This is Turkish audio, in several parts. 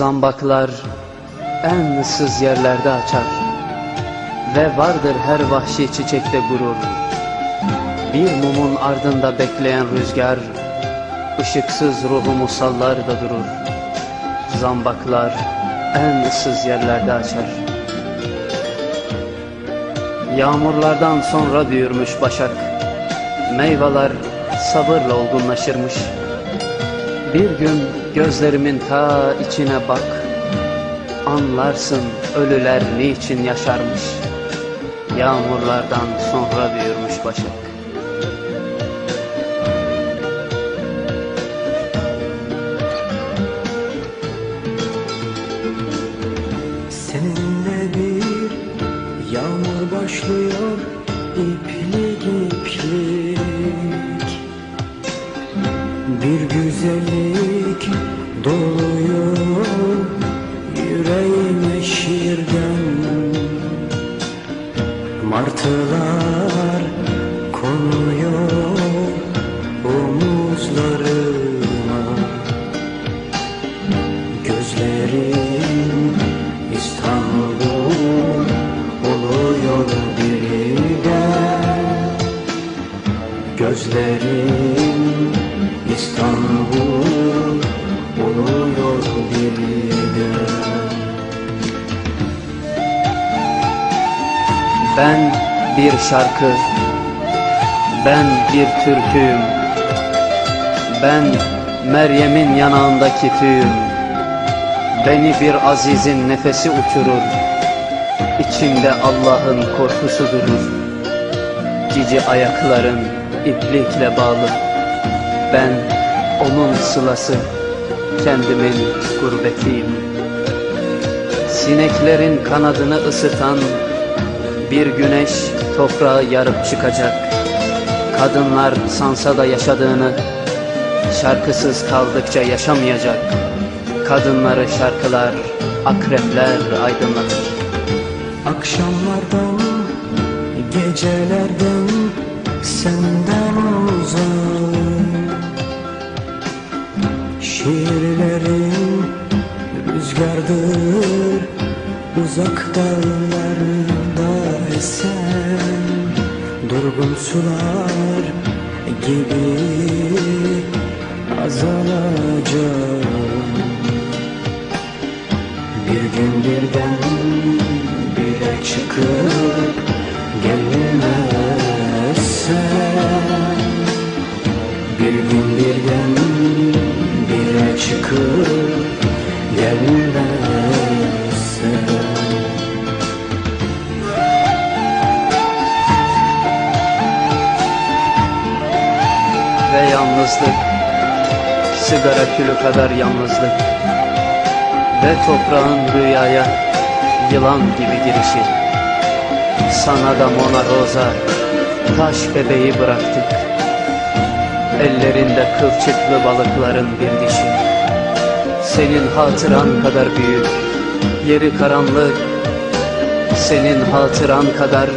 Zambaklar en ıssız yerlerde açar Ve vardır her vahşi çiçekte gurur. Bir mumun ardında bekleyen rüzgar ışıksız ruhumu sallar da durur. Zambaklar en ıssız yerlerde açar. Yağmurlardan sonra büyürmüş başak Meyveler sabırla olgunlaşırmış Bir gün gözlerimin ta içine bak. Anlarsın ölüler niçin yaşarmış. Yağmurlardan sonra büyürmüş başak. Seninle bir yağmur başlıyor iplik Bir güzellik doluyor yüreğime şiirden. Martılar konuyor oluyor birden Ben bir şarkı Ben bir türküyüm Ben Meryem'in yanağındaki tüyüm Beni bir azizin nefesi uçurur İçimde Allah'ın korkusu durur Cici ayakların iplikle bağlı Ben onun sılası Kendimin gurbetiyim. Sineklerin kanadını ısıtan bir güneş toprağı yarıp çıkacak. Kadınlar Sansa'da yaşadığını Şarkısız kaldıkça yaşamayacak. Kadınları şarkılar, akrepler aydınlatır. Akşamlardan, gecelerden senden uzak rüzgardır uzak dağlarda esen Durgun sular gibi azalacak bir gün birden bile çıkıp gelmezsen Bir gün birden bile çıkıp Ve yalnızlık. Sigara külü kadar yalnızlık. Ve toprağın rüyaya Yılan gibi girişi. Sana da Mona Rosa Taş bebeği bıraktık. Ellerinde kılçıklı balıkların bir dişi Senin hatıran kadar büyük Yeri karanlık. Senin hatıran kadar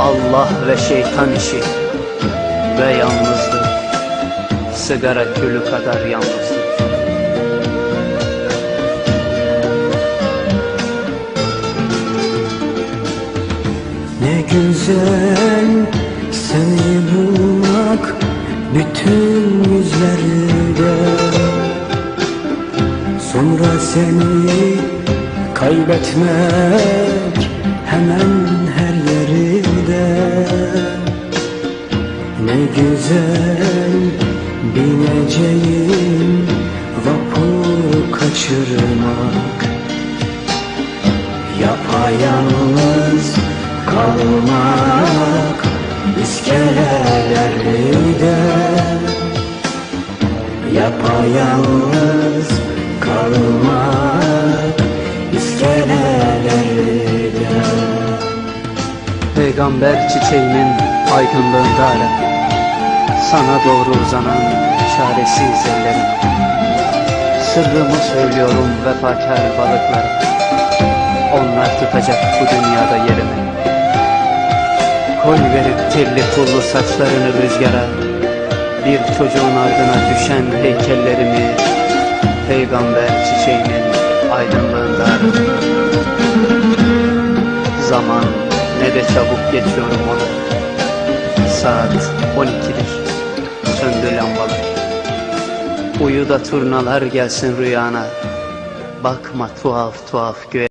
Allah ve şeytan işi ve yalnızlık. Sigara külü kadar yalnızlık. Ne güzel seni bulmak bütün yüzlerde seni kaybetmek hemen her yerde Ne güzel bineceğim vapur kaçırmak. Yapayalnız kalmak iskelelerde Yapayalnız kalmak Peygamber çiçeğinin aydınlığında ara Sana doğru uzanan çaresiz ellerim. Sırrımı söylüyorum vefakar balıklara Onlar tutacak bu dünyada yerimi. Koy verip tirli pullu saçlarını rüzgara. Bir çocuğun ardına düşen heykellerimi Peygamber çiçeğinin aydınlığında. Zaman ne de çabuk geçiyor mola. Saat 12'dir. Söndü lambalar. Uyu da turnalar gelsin rüyana. Bakma tuhaf tuhaf göğe.